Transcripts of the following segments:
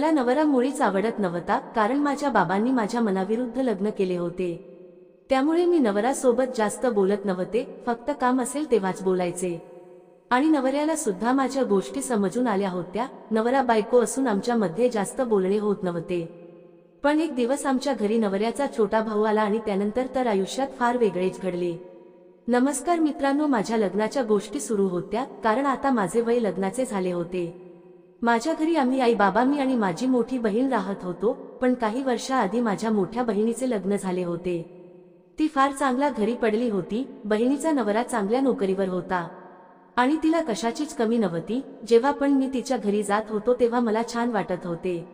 मला नवरा मुळीच आवडत नव्हता कारण माझ्या बाबांनी माझ्या मनाविरुद्ध लग्न केले होते. त्यामुळे मी नवरासोबत जास्त बोलत नव्हते फक्त काम असेल तेव्हाच बोलायचे. आणि नवऱ्याला सुद्धा माझ्या गोष्टी समजून आल्या होत्या नवरा बायको असून आमच्यामध्ये जास्त बोलणे होत नव्हते. पण एक दिवस आमच्या घरी नवऱ्याचा छोटा भाऊ आला आणि त्यानंतर तर आयुष्यात फार वेगळेच घडले. नमस्कार मित्रांनो माझ्या लग्नाच्या गोष्टी सुरू होत्या कारण आता माझे वय लग्नाचे झाले होते. माझ्या घरी आम्ही आई बाबा मी आणि माझी मोठी बहीण राहत होतो पण काही वर्षाआधी माझ्या मोठ्या बहिणीचे लग्न झाले होते. ती फार चांगला घरी पडली होती बहिणीचा नवरा चांगल्या नोकरीवर होता. आणि तिला कशाचीच कमी नव्हती जेव्हा पण मी तिच्या घरी जात होतो तेव्हा मला छान वाटत होते.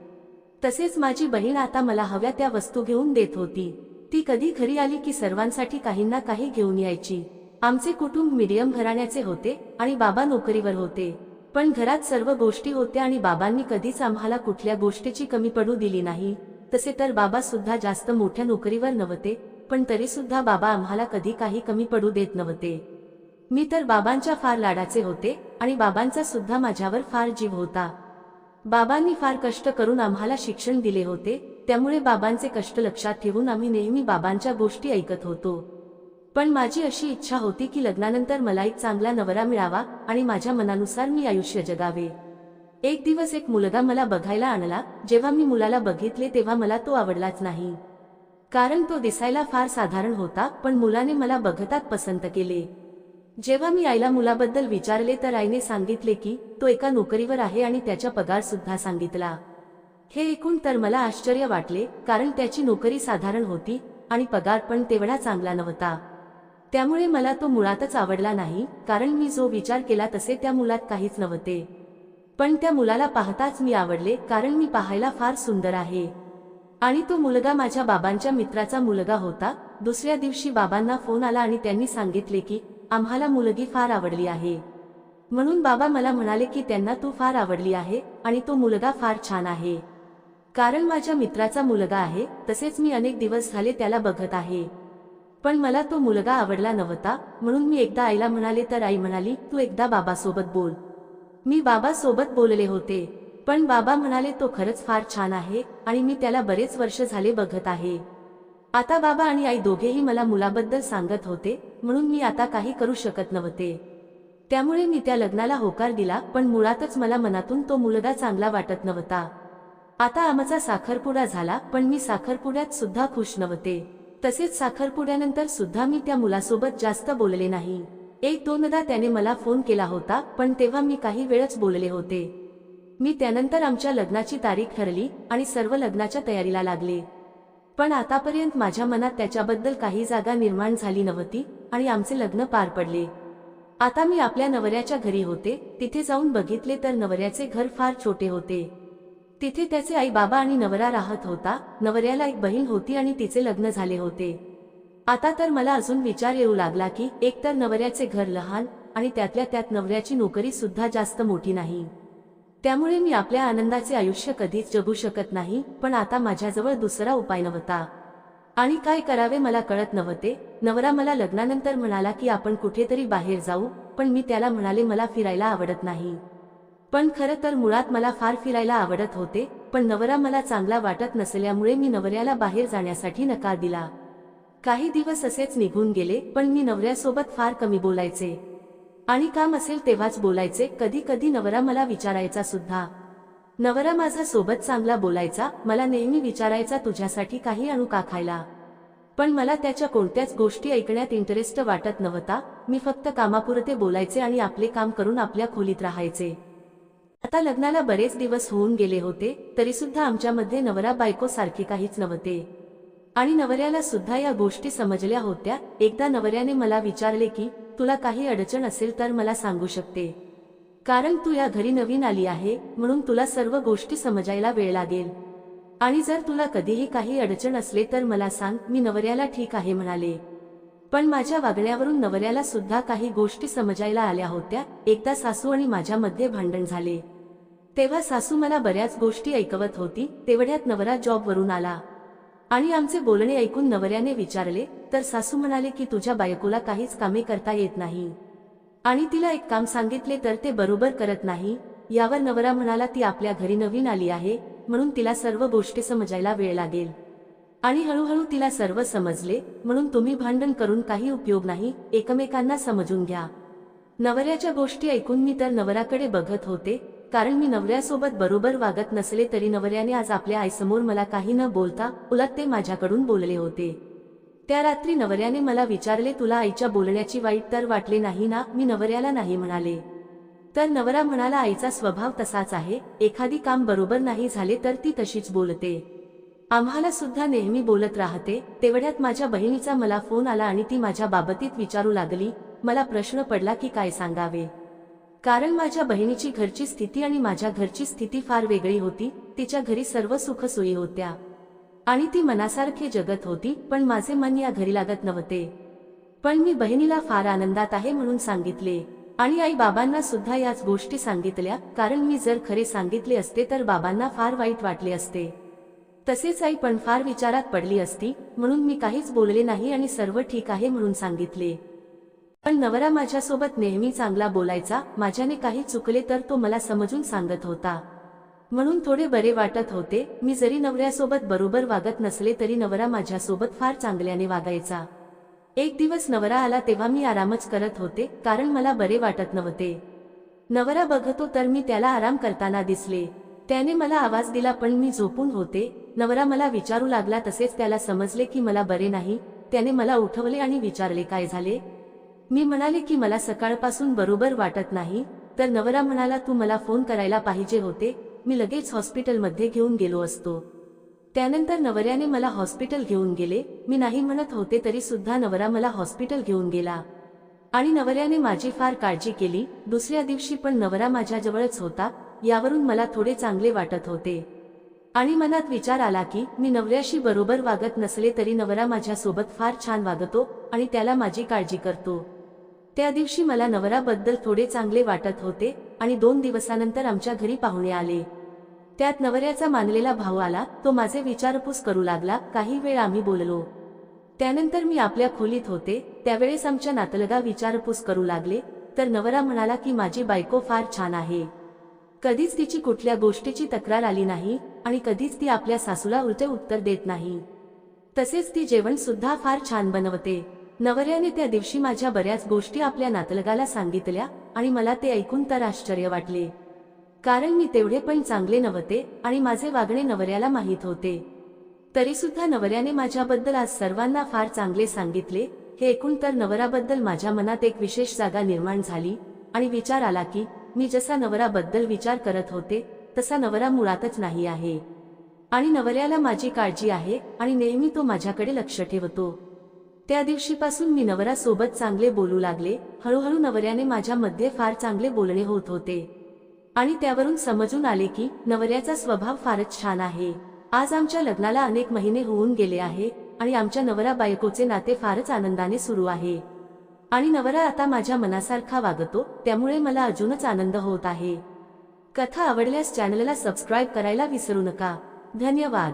तसेच माझी बहीण आता मला हव्या त्या वस्तू घेऊन देत होती. ती कधी घरी आली की सर्वांसाठी काहींना काही घेऊन यायची. आमचे कुटुंब मिडियम घराण्याचे होते आणि बाबा नोकरीवर होते. पण घरात सर्व गोष्टी होत्या आणि बाबांनी कधीच आम्हाला कुठल्या गोष्टीची कमी पडू दिली नाही. तसे तर बाबा सुद्धा जास्त मोठ्या नोकरीवर नव्हते पण तरी सुद्धा बाबा आम्हाला कधी काही कमी पडू देत नव्हते. मी तर बाबांच्या फार लाडाचे होते आणि बाबांचा सुद्धा माझ्यावर फार जीव होता. बाबांनी फार कष्ट करून आम्हाला शिक्षण दिले होते त्यामुळे बाबांचे कष्ट लक्षात ठेवून आम्ही नेहमी बाबांच्या गोष्टी ऐकत होतो. पण माझी अशी इच्छा होती की लग्नानंतर मला एक चांगला नवरा मिळावा आणि माझ्या मनानुसार मी आयुष्य जगावे. एक दिवस एक मुलगा मला बघायला आणला जेव्हा मी मुलाला बघितले तेव्हा मला तो आवडलाच नाही. कारण तो दिसायला फार साधारण होता पण मुलाने मला बघतात पसंत केले. जेव्हा मी आईला मुलाबद्दल विचारले तर आईने सांगितले की तो एका नोकरीवर आहे आणि त्याचा पगार सुद्धा सांगितला. हे ऐकून तर मला आश्चर्य वाटले कारण त्याची नोकरी साधारण होती आणि पगार पण तेवढा चांगला नव्हता. त्यामुळे मला तो मुळातच आवडला नाही कारण मी जो विचार केला तसे त्या मुलात काहीच नव्हते. पण त्या मुलाला पाहताच मी आवडले कारण मी पाहायला फार सुंदर आहे. आणि तो मुलगा माझ्या बाबांच्या मित्राचा मुलगा होता. दुसऱ्या दिवशी बाबांना फोन आला आणि त्यांनी सांगितले की आम्हाला मुलगी फार आवडली आहे. म्हणून बाबा मला म्हणाले की त्यांना तू फार आवडली आहे आणि तो मुलगा फार छान आहे. कारण माझ्या मित्राचा मुलगा आहे तसेच मी अनेक दिवस झाले त्याला बघत आहे. पण मला तो मुलगा आवडला नव्हता म्हणून मी एकदा आईला म्हणाले तर आई म्हणाली तू एकदा बाबासोबत बोल. मी बाबासोबत बोलले होते पण बाबा म्हणाले तो खरंच फार छान आहे आणि मी त्याला बरेच वर्ष झाले बघत आहे. आता बाबा आणि आई दोघेही मला मुलाबद्दल सांगत होते म्हणून मी आता काही करू शकत नव्हते. त्यामुळे मी त्या लग्नाला होकार दिला पण मुळातच मला मनातून तो मुलगा चांगला वाटत नव्हता. आता आमचा साखरपुडा झाला पण मी साखरपुड्यात सुद्धा खुश नव्हते. तसेच साखरपुड्यानंतर सुद्धा मी त्या मुलासोबत जास्त बोलले नाही. एक दोनदा त्याने मला फोन केला होता पण तेव्हा मी काही वेळच बोलले होते. मी त्यानंतर आमच्या लग्नाची तारीख ठरली आणि सर्व लग्नाच्या तयारीला लागले. पण आतापर्यंत माझ्या मनात त्याच्याबद्दल काही जागा निर्माण झाली नव्हती आणि आमचे लग्न पार पडले. आता मी आपल्या नवऱ्याच्या घरी होते तिथे जाऊन बघितले तर नवऱ्याचे घर फार छोटे होते. तिथे त्याचे आई बाबा आणि नवरा राहत होता नवऱ्याला एक बहीण होती आणि तिचे लग्न झाले होते. आता तर मला अजून विचार येऊ लागला की एकतर नवऱ्याचे घर लहान आणि त्यातल्या त्यात नवऱ्याची नोकरी सुद्धा जास्त मोठी नाही. त्यामुळे मी आपल्या आनंदाचे आयुष्य कधीच जगू शकत नाही पण आता माझ्याजवळ दुसरा उपाय नव्हता. आणि काय करावे मला कळत नव्हते. नवरा मला लग्नानंतर म्हणाला की आपण कुठेतरी बाहेर जाऊ पण मी त्याला म्हणाले मला फिरायला आवडत नाही. पण खरं तर मुळात मला फार फिरायला आवडत होते पण नवरा मला चांगला वाटत नसल्यामुळे मी नवऱ्याला बाहेर जाण्यासाठी नकार दिला. काही दिवस असेच निघून गेले पण मी नवऱ्यासोबत फार कमी बोलायचे. आणि काम असेल तेव्हाच बोलायचे कधी कधी नवरा मला विचारायचा सुद्धा. नवरा माझा सोबत चांगला बोलायचा मला नेहमी विचारायचा तुझ्यासाठी काही आणू का खायला. पण मला त्याच्या कोणत्याच गोष्टी ऐकण्यात इंटरेस्ट वाटत नव्हता मी फक्त कामापुरते बोलायचे आणि आपले काम करून आपल्या खोलीत राहायचे. आता लग्नाला बरेच दिवस होऊन गेले होते तरी सुद्धा आमच्यामध्ये नवरा बायको सारखे काहीच नव्हते. आणि नवऱ्याला सुद्धा या गोष्टी समजल्या होत्या. एकदा नवऱ्याने मला विचारले की तुला काही अडचण असेल तर मला सांगू शकते. कारण तू या घरी नवीन आली आहे म्हणून तुला सर्व गोष्टी समजायला वेळ लागेल. आणि जर तुला कधीही काही अडचण असले तर मला सांग मी नवऱ्याला ठीक आहे म्हणाले पण माझ्या वागण्यावरून नवऱ्याला सुद्धा काही गोष्टी समजायला आल्या होत्या. एकदा सासू आणि माझ्यामध्ये भांडण झाले. तेव्हा सासू मला बऱ्याच गोष्टी ऐकवत होती तेवढ्यात नवरा जॉबवरून आला. आणि आमचे बोलणे ऐकून नवऱ्याने विचारले तर सासू म्हणाले की तुझ्या बायकोला काहीच कामे करता येत नाही. आणि तिला एक काम सांगितले तर ते बरोबर करत नाही. यावर नवरा म्हणाला ती आपल्या घरी नवीन आली आहे म्हणून तिला सर्व गोष्टी समजायला वेळ लागेल. आणि हळूहळू तिला सर्व समजले म्हणून तुम्ही भांडण करून काही उपयोग नाही एकमेकांना समजून घ्या. नवऱ्याच्या गोष्टी ऐकून मी तर नवऱ्याकडे बघत होते कारण मी नवऱ्यासोबत बरोबर वागत नसले तरी नवऱ्याने आज आपल्या आईसमोर मला काही न बोलता उलट ते माझ्याकडून बोलले होते. त्या रात्री नवऱ्याने मला विचारले तुला आईच्या बोलण्याची वाईट तर वाटले नाही ना? मी नवऱ्याला नाही म्हणाले. तर नवरा म्हणाला आईचा स्वभाव तसाच आहे. एखादी काम बरोबर नाही झाले तर ती तशीच बोलते. आम्हाला सुद्धा नेहमी बोलत राहते. तेवढ्यात माझ्या बहिणीचा मला फोन आला आणि ती माझ्या बाबतीत विचारू लागली. मला प्रश्न पडला की काय सांगावे? कारण माझ्या बहिणीची घरची स्थिती आणि माझ्या घरची स्थिती फार वेगळी होती तिच्या घरी सर्व सुखसोयी होत्या. आणि ती मनासारखे जगत होती पण माझे मन या घरी लागत नव्हते. पण मी बहिणीला फार आनंदात आहे म्हणून सांगितले. आणि आई बाबांना सुद्धा याच गोष्टी सांगितल्या कारण मी जर खरे सांगितले असते तर बाबांना फार वाईट वाटले असते. तसेच आई पण फार विचारात पडली असती म्हणून मी काहीच बोलले नाही आणि सर्व ठीक आहे म्हणून सांगितले. पण नवरा माझ्यासोबत नेहमी चांगला बोलायचा माझ्याने काही चुकले तर तो मला समजून सांगत होता. म्हणून थोडे बरे वाटत होते मी जरी नवऱ्यासोबत बरोबर वागत नसले तरी नवरा माझ्यासोबत फार चांगल्याने वागायचा. एक दिवस नवरा आला तेव्हा मी आरामच करत होते कारण मला बरे वाटत नव्हते. नवरा बघतो तर मी त्याला आराम करताना दिसले. त्याने मला आवाज दिला पण मी झोपून होते. नवरा मला विचारू लागला तसेच त्याला समजले की मला बरे नाही. त्याने मला उठवले आणि विचारले काय झाले? मी म्हणाले की मला सकाळपासून बरोबर वाटत नाही तर नवरा म्हणाला तू मला फोन करायला पाहिजे होते मी लगेच हॉस्पिटलमध्ये घेऊन गेलो असतो. त्यानंतर नवऱ्याने मला हॉस्पिटल घेऊन गेले मी नाही म्हणत होते तरी सुद्धा नवरा मला हॉस्पिटल घेऊन गेला. आणि नवऱ्याने माझी फार काळजी केली दुसऱ्या दिवशी पण नवरा माझ्याजवळच होता यावरून मला थोडे चांगले वाटत होते. आणि मनात विचार आला की मी नवऱ्याशी बरोबर वागत नसले तरी नवरा माझ्यासोबत फार छान वागतो आणि त्याला माझी काळजी करतो. त्या दिवशी मला नवराबद्दल थोडे चांगले वाटत होते आणि दोन दिवसानंतर आमच्या घरी पाहुणे आले. त्यात नवऱ्याचा मानलेला भाऊ आला तो माझे विचारपूस करू लागला काही वेळ आम्ही बोललो. त्यानंतर मी आपल्या खोलीत होते त्यावेळेस आमच्या नातलगा विचारपूस करू लागले तर नवरा म्हणाला की माझी बायको फार छान आहे. कधीच तिची कुठल्या गोष्टीची तक्रार आली नाही आणि कधीच ती आपल्या सासूला उलटे उत्तर देत नाही. तसेच ती जेवण सुद्धा फार छान बनवते. नवऱ्याने त्या दिवशी माझ्या बऱ्याच गोष्टी आपल्या नातलगाला सांगितल्या आणि मला ते ऐकून तर आश्चर्य वाटले. कारण मी तेवढे पण चांगले नव्हते आणि माझे वागणे नवऱ्याला माहीत होते. तरीसुद्धा नवऱ्याने माझ्याबद्दल आज सर्वांना फार चांगले सांगितले हे ऐकून तर नवराबद्दल माझ्या मनात एक विशेष जागा निर्माण झाली आणि विचार आला की मी जसा नवराबद्दल विचार करत होते तसा नवरा मुळातच नाही आहे. आणि नवऱ्याला माझी काळजी आहे आणि नेहमी तो माझ्याकडे लक्ष ठेवतो. त्या दिवशीपासून मी नवरासोबत चांगले बोलू लागले. हळूहळू नवऱ्याने माझ्यामध्ये फार चांगले बोलणे होत होते. आणि त्यावरून समजून आले की नवऱ्याचा स्वभाव फारच छान आहे. आज आमच्या लग्नाला अनेक महिने होऊन गेले आहे आणि आमच्या नवरा बायकोचे नाते फारच आनंदाने सुरू आहे. आणि नवरा आता माझ्या मनासारखा वागतो त्यामुळे मला अजूनच आनंद होत आहे. कथा आवडल्यास चॅनलला सबस्क्राईब करायला विसरू नका. धन्यवाद.